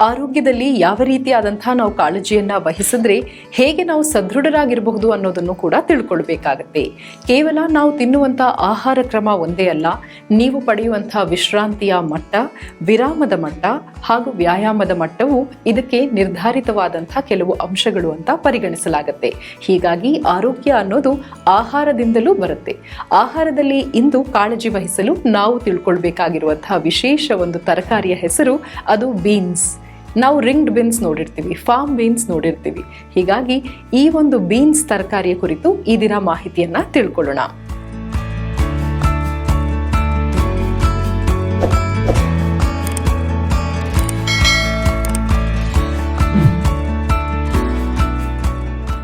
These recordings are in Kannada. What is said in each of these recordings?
ಆರೋಗ್ಯದಲ್ಲಿ ಯಾವ ರೀತಿಯಾದಂತಹ ನಾವು ಕಾಳಜಿಯನ್ನ ವಹಿಸಿದ್ರೆ ಹೇಗೆ ನಾವು ಸದೃಢರಾಗಿರಬಹುದು ಅನ್ನೋದನ್ನು ಕೂಡ ತಿಳ್ಕೊಳ್ಬೇಕಾಗತ್ತೆ. ಕೇವಲ ನಾವು ತಿನ್ನುವಂತಹ ಆಹಾರ ಕ್ರಮ ಒಂದೇ ಅಲ್ಲ, ನೀವು ಪಡೆಯುವಂತಹ ವಿಶ್ರಾಂತಿಯ ಮಟ್ಟ, ವಿರಾಮದ ಮಟ್ಟ ಹಾಗೂ ವ್ಯಾಯಾಮದ ಮಟ್ಟವು ಇದಕ್ಕೆ ನಿರ್ಧಾರಿತವಾದಂತಹ ಕೆಲವು ಅಂಶಗಳು ಅಂತ ಪರಿಗಣಿಸಲಾಗುತ್ತೆ. ಹೀಗಾಗಿ ಆರೋಗ್ಯ ಅನ್ನೋದು ಆಹಾರದಿಂದಲೂ ಬರುತ್ತೆ. ಆಹಾರದಲ್ಲಿ ಇಂದು ಕಾಳಜಿ ವಹಿಸಲು ನಾವು ತಿಳ್ಕೊಳ್ಬೇಕಾಗಿರುವಂತಹ ವಿಶೇಷ ಒಂದು ತರಕಾರಿಯ ಹೆಸರು ಅದು ಬೀನ್ಸ್. ನಾವು ರಿಂಗ್ಡ್ ಬೀನ್ಸ್ ನೋಡಿರ್ತೀವಿ, ಫಾರ್ಮ್ ಬೀನ್ಸ್ ನೋಡಿರ್ತೀವಿ. ಹೀಗಾಗಿ ಈ ಒಂದು ಬೀನ್ಸ್ ತರಕಾರಿಯ ಕುರಿತು ಈ ದಿನ ಮಾಹಿತಿಯನ್ನು ತಿಳ್ಕೊಳ್ಳೋಣ.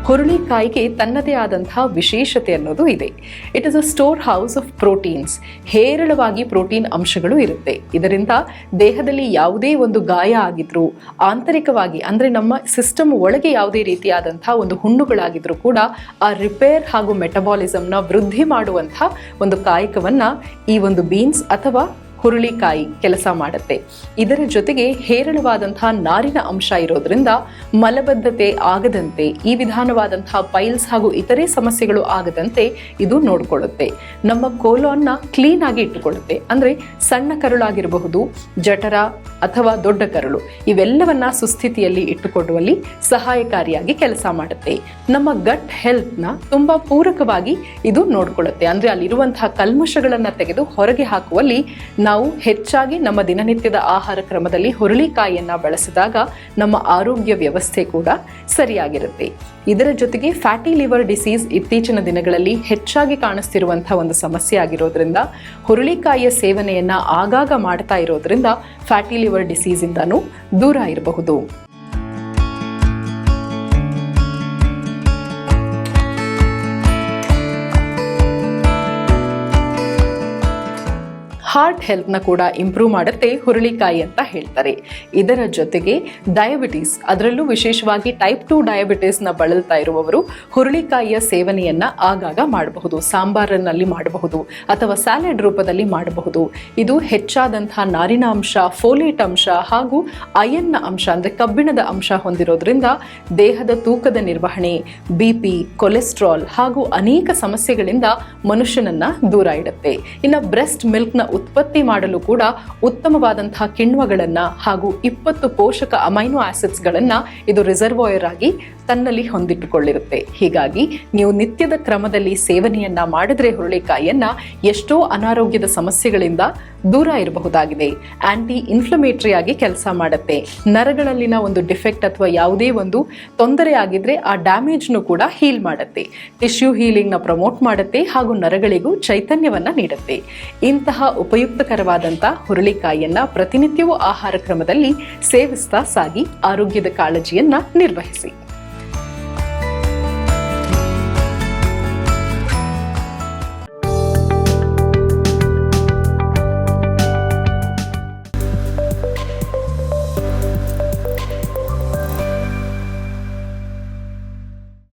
ಹುರುಳಿಕಾಯಿಗೆ ತನ್ನದೇ ಆದಂತಹ ವಿಶೇಷತೆ ಅನ್ನೋದು ಇದೆ. It is a store house of proteins ಹೇರಳವಾಗಿ ಪ್ರೋಟೀನ್ ಅಂಶಗಳು ಇರುತ್ತೆ. ಇದರಿಂದ ದೇಹದಲ್ಲಿ ಯಾವುದೇ ಒಂದು ಗಾಯ ಆಗಿದ್ರು, ಆಂತರಿಕವಾಗಿ ಅಂದ್ರೆ ನಮ್ಮ ಸಿಸ್ಟಮ್ ಒಳಗೆ ಯಾವುದೇ ರೀತಿಯಾದಂತಹ ಒಂದು ಹುಣ್ಣುಗಳಾಗಿದ್ರೂ ಕೂಡ ಆ ರಿಪೇರ್ ಹಾಗೂ ಮೆಟಬಾಲಿಸಮ್ನ ವೃದ್ಧಿ ಮಾಡುವಂತಹ ಒಂದು ಕಾಯಕವನ್ನು ಈ ಒಂದು ಬೀನ್ಸ್ ಅಥವಾ ಹುರುಳಿಕಾಯಿ ಕೆಲಸ ಮಾಡುತ್ತೆ. ಇದರ ಜೊತೆಗೆ ಹೇರಳವಾದಂತಹ ನಾರಿನ ಅಂಶ ಇರೋದ್ರಿಂದ ಮಲಬದ್ಧತೆ ಆಗದಂತೆ, ಈ ವಿಧಾನವಾದಂತಹ ಪೈಲ್ಸ್ ಹಾಗೂ ಇತರೆ ಸಮಸ್ಯೆಗಳು ಆಗದಂತೆ ಇದು ನೋಡಿಕೊಳ್ಳುತ್ತೆ. ನಮ್ಮ ಕೋಲೋನ್ನ ಕ್ಲೀನ್ ಆಗಿ ಇಟ್ಟುಕೊಳ್ಳುತ್ತೆ. ಅಂದ್ರೆ ಸಣ್ಣ ಕರುಳಾಗಿರಬಹುದು, ಜಠರ ಅಥವಾ ದೊಡ್ಡ ಕರುಳು, ಇವೆಲ್ಲವನ್ನ ಸುಸ್ಥಿತಿಯಲ್ಲಿ ಇಟ್ಟುಕೊಳ್ಳುವಲ್ಲಿ ಸಹಾಯಕಾರಿಯಾಗಿ ಕೆಲಸ ಮಾಡುತ್ತೆ. ನಮ್ಮ ಗಟ್ ಹೆಲ್ತ್ನ ತುಂಬಾ ಪೂರಕವಾಗಿ ಇದು ನೋಡ್ಕೊಳ್ಳುತ್ತೆ. ಅಂದ್ರೆ ಅಲ್ಲಿರುವಂತಹ ಕಲ್ಮಶಗಳನ್ನ ತೆಗೆದು ಹೊರಗೆ ಹಾಕುವಲ್ಲಿ ನಾವು ಹೆಚ್ಚಾಗಿ ನಮ್ಮ ದಿನನಿತ್ಯದ ಆಹಾರ ಕ್ರಮದಲ್ಲಿ ಹುರುಳಿಕಾಯಿಯನ್ನ ಬಳಸಿದಾಗ ನಮ್ಮ ಆರೋಗ್ಯ ವ್ಯವಸ್ಥೆ ಕೂಡ ಸರಿಯಾಗಿರುತ್ತೆ. ಇದರ ಜೊತೆಗೆ ಫ್ಯಾಟಿ ಲಿವರ್ ಡಿಸೀಸ್ ಇತ್ತೀಚಿನ ದಿನಗಳಲ್ಲಿ ಹೆಚ್ಚಾಗಿ ಕಾಣಿಸ್ತಿರುವಂತಹ ಒಂದು ಸಮಸ್ಯೆ ಆಗಿರೋದ್ರಿಂದ, ಹುರುಳಿಕಾಯಿಯ ಸೇವನೆಯನ್ನ ಆಗಾಗ ಮಾಡ್ತಾ ಇರೋದ್ರಿಂದ ಫ್ಯಾಟಿ ಲಿವರ್ ಡಿಸೀಸ್ ಇಂದನೂ ದೂರ ಇರಬಹುದು. ಹಾರ್ಟ್ ಹೆಲ್ತ್ನ ಕೂಡ ಇಂಪ್ರೂವ್ ಮಾಡುತ್ತೆ ಹುರುಳಿಕಾಯಿ ಅಂತ ಹೇಳ್ತಾರೆ. ಇದರ ಜೊತೆಗೆ ಡಯಾಬಿಟೀಸ್ ಅದರಲ್ಲೂ ವಿಶೇಷವಾಗಿ ಟೈಪ್ ಟು ಡಯಾಬಿಟೀಸ್ನ ಬಳಲ್ತಾ ಇರುವವರು ಹುರುಳಿಕಾಯಿಯ ಸೇವನೆಯನ್ನ ಆಗಾಗ ಮಾಡಬಹುದು ಸಾಂಬಾರಿನಲ್ಲಿ ಮಾಡಬಹುದು ಅಥವಾ ಸ್ಯಾಲೆಡ್ ರೂಪದಲ್ಲಿ ಮಾಡಬಹುದು. ಇದು ಹೆಚ್ಚಾದಂತಹ ನಾರಿನ ಅಂಶ ಫೋಲೇಟ್ ಅಂಶ ಹಾಗೂ ಅಯನ್ನ ಅಂಶ ಅಂದರೆ ಕಬ್ಬಿಣದ ಅಂಶ ಹೊಂದಿರೋದ್ರಿಂದ ದೇಹದ ತೂಕದ ನಿರ್ವಹಣೆ ಬಿ ಪಿ ಕೊಲೆಸ್ಟ್ರಾಲ್ ಹಾಗೂ ಅನೇಕ ಸಮಸ್ಯೆಗಳಿಂದ ಮನುಷ್ಯನನ್ನ ದೂರ ಇಡುತ್ತೆ. ಇನ್ನು ಬ್ರೆಸ್ಟ್ ಮಿಲ್ಕ್ನ ಉತ್ಪತ್ತಿ ಮಾಡಲು ಕೂಡ ಉತ್ತಮವಾದಂತಹ ಕಿಣ್ವಗಳನ್ನ ಹಾಗೂ ಇಪ್ಪತ್ತು ಪೋಷಕ ಅಮೈನೋ ಆಸಿಡ್ಸ್ಗಳನ್ನ ಇದು ರಿಸರ್ವಾಯರ್ ಆಗಿ ತನ್ನಲ್ಲಿ ಹೊಂದಿಟ್ಟುಕೊಳ್ಳಿರುತ್ತೆ. ಹೀಗಾಗಿ ನೀವು ನಿತ್ಯದ ಕ್ರಮದಲ್ಲಿ ಸೇವನೆಯನ್ನ ಮಾಡಿದ್ರೆ ಹುರುಳಿಕಾಯಿಯನ್ನ ಎಷ್ಟೋ ಅನಾರೋಗ್ಯದ ಸಮಸ್ಯೆಗಳಿಂದ ದೂರ ಇರಬಹುದಾಗಿದೆ. ಆಂಟಿ ಇನ್ಫ್ಲಮೇಟರಿ ಆಗಿ ಕೆಲಸ ಮಾಡುತ್ತೆ. ನರಗಳಲ್ಲಿನ ಒಂದು ಡಿಫೆಕ್ಟ್ ಅಥವಾ ಯಾವುದೇ ಒಂದು ತೊಂದರೆ ಆಗಿದ್ರೆ ಆ ಡ್ಯಾಮೇಜ್ನು ಕೂಡ ಹೀಲ್ ಮಾಡುತ್ತೆ. ಟಿಶ್ಯೂ ಹೀಲಿಂಗ್ನ ಪ್ರಮೋಟ್ ಮಾಡುತ್ತೆ ಹಾಗೂ ನರಗಳಿಗೂ ಚೈತನ್ಯವನ್ನ ನೀಡುತ್ತೆ. ಇಂತಹ ಉಪಯುಕ್ತಕರವಾದಂಥ ಹುರುಳಿಕಾಯಿಯನ್ನ ಪ್ರತಿನಿತ್ಯವೂ ಆಹಾರ ಕ್ರಮದಲ್ಲಿ ಸೇವಿಸ್ತಾ ಸಾಗಿ ಆರೋಗ್ಯದ ಕಾಳಜಿಯನ್ನ ನಿರ್ವಹಿಸಿ.